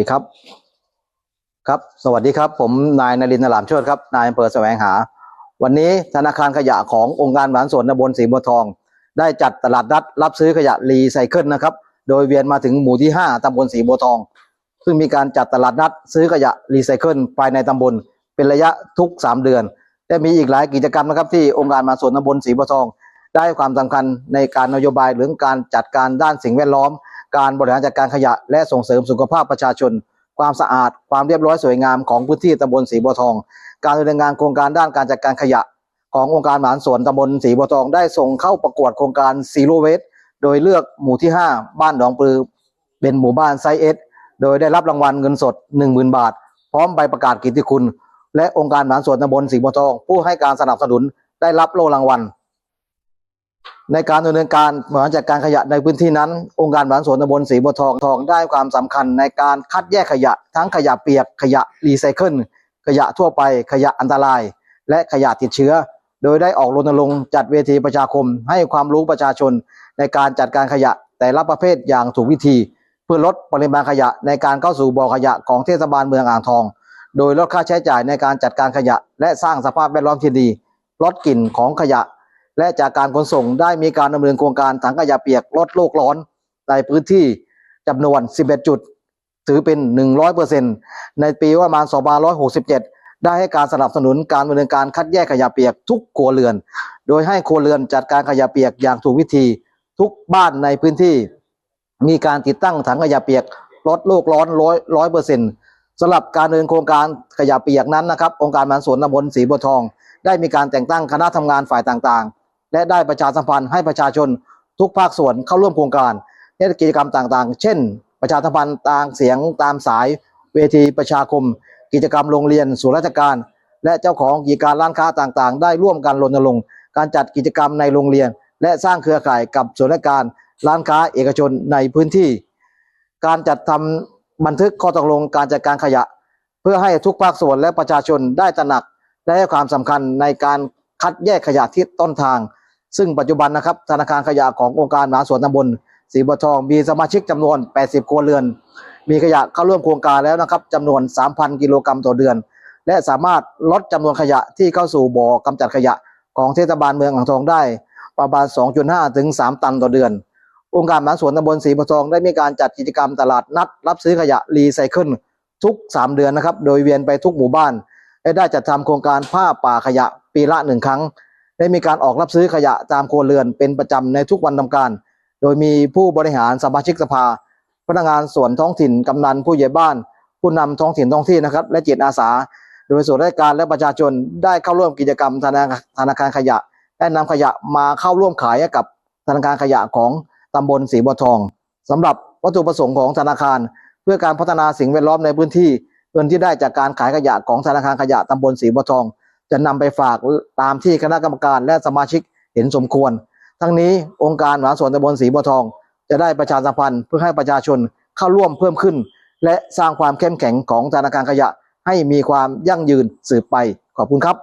ดีครับ ครับ สวัสดีครับ ผมนายนรินทร์นลามโชตครับ นายอำเภอแสวงหา วันนี้ธนาคารขยะขององค์การบริหารส่วนตำบลศรีบัวทอง ได้จัดตลาดนัดรับซื้อขยะรีไซเคิลนะครับ โดยเวียนมาถึงหมู่ที่ 5ตำบลศรีบัวทอง ซึ่งมีการจัดตลาดนัดซื้อขยะรีไซเคิลภายในตำบล เป็นระยะทุก 3 เดือน และมีอีกหลายกิจกรรมนะครับ ที่องค์การบริหารส่วนตำบลศรีบัวทอง ได้ความสำคัญในการนโยบายเรื่องการจัดการด้านสิ่งแวดล้อม การบริหารจัดการขยะและส่งเสริมสุขภาพประชาชน ความสะอาด ความเรียบร้อยสวยงามของพื้นที่ตำบลศรีบัวทอง การดำเนินงานโครงการด้านการจัดการขยะ ขององค์การบริหารส่วนตำบลศรีบัวทองได้ส่งเข้าประกวดโครงการซีโรเวสโดยเลือกหมู่ที่ 5 บ้านหนองปลือ เป็นหมู่บ้านไซเอสโดยได้รับรางวัลเงินสด 10,000 บาท พร้อมใบประกาศกิตติคุณ และองค์การบริหารส่วนตำบลศรีบัวทอง ผู้ให้การสนับสนุนได้รับโล่รางวัล ในการดำเนินการบริหารจัดการขยะในพื้นที่นั้น องค์การบริหารส่วนตำบลศรีบัวทองทองได้ความสำคัญในการคัดแยกขยะ ทั้งขยะเปียกขยะรีไซเคิลขยะทั่วไปขยะอันตราย และขยะติดเชื้อ โดยได้ออกรณรงค์จัดเวทีประชาคม ให้ความรู้ประชาชน ในการจัดการขยะแต่ละประเภทอย่างถูกวิธี เพื่อลดปริมาณขยะในการเข้าสู่บ่อขยะของเทศบาลเมืองอ่างทอง โดยลดค่าใช้จ่ายในการจัดการขยะ และสร้างสภาพแวดล้อมที่ดีลดกลิ่นของขยะ และจากการขนส่งได้มีการดำเนินโครงการถังขยะเปียกลดโลกร้อน ในพื้นที่จำนวน 11 จุด ถือเป็น 100%ในปีประมาณ 2567 ได้ให้การสนับสนุนการดำเนินการคัดแยกขยะเปียกทุกครัวเรือน โดยให้ครัวเรือนจัดการขยะเปียกอย่างถูกวิธีทุกบ้านในพื้นที่ มีการติดตั้งถังขยะเปียกลดโลกร้อนร้อยร้อยเปอร์เซ็นต์สำหรับการดำเนินโครงการขยะเปียกนั้นนะครับองค์การบริหาส่วนตำบลศรีบัวทอง ได้มีการแต่งตั้งคณะทำงานฝ่ายต่างๆ และได้ประชาสัมพันธ์ให้ประชาชนทุกภาคส่วนเข้าร่วมโครงการในกิจกรรมต่างๆ เช่น ประชาสัมพันธ์ตางเสียงตามสาย เวทีประชาคม กิจกรรมโรงเรียนส่วนราชการ และเจ้าของกิจการร้านค้าต่างๆ ได้ร่วมกันรณรงค์การจัดกิจกรรมในโรงเรียน และสร้างเครือข่ายกับส่วนราชการร้านค้าเอกชนในพื้นที่ การจัดทำบันทึกข้อตกลงการจัดการขยะ เพื่อให้ทุกภาคส่วนและประชาชนได้ตระหนักและให้ความสำคัญในการคัดแยกขยะที่ต้นทาง ซึ่งปัจจุบันนะครับธนาคารขยะขององค์การมหาส่วนตำบลศรีบัวทองมีสมาชิกจำนวน 80 ครัวเรือน มีขยะเข้าร่วมโครงการแล้วนะครับจำนวน 3,000 กิโลกรัมต่อเดือน และสามารถลดจำนวนขยะที่เข้าสู่บ่อกำจัดขยะของเทศบาลเมืองอ่างทองได้ ประมาณ 2.5 ถึง 3 ตันต่อเดือน องค์การมหาส่วนตำบลศรีบัวทองได้มีการจัดกิจกรรมตลาดนัด รับซื้อขยะรีไซเคิลทุก 3 เดือนนะครับโดยเวียนไปทุกหมู่บ้านและได้จัดทำโครงการผ้าป่าขยะปีละหนึ่งครั้ง ได้มีการออกรับซื้อขยะตามครัวเรือนเป็นประจำในทุกวันทำการ โดยมีผู้บริหารสมาชิกสภา พนักงานส่วนท้องถิ่นกำนันผู้ใหญ่บ้าน ผู้นำท้องถิ่นท้องที่นะครับ และจิตอาสา โดยส่วนราชการและประชาชนได้เข้าร่วมกิจกรรมธนาธนาคารขยะได้นำขยะมาเข้าร่วมขายกับธนาคารขยะของตำบลศรีบัวทองสำหรับวัตถุประสงค์ของธนาคาร เพื่อการพัฒนาสิ่งแวดล้อมในพื้นที่เงินที่ได้จากการขายขยะของธนาคารขยะตำบลศรีบัวทอง จะนำไปฝากตามที่คณะกรรมการและสมาชิกเห็นสมควร ทั้งนี้องค์การมหาสวนตำบลศรีบัวทอง จะได้ประชาสัมพันธ์เพื่อให้ประชาชนเข้าร่วมเพิ่มขึ้น และสร้างความเข้มแข็งของธนาคารขยะให้มีความยั่งยืนสืบไปขอบคุณครับ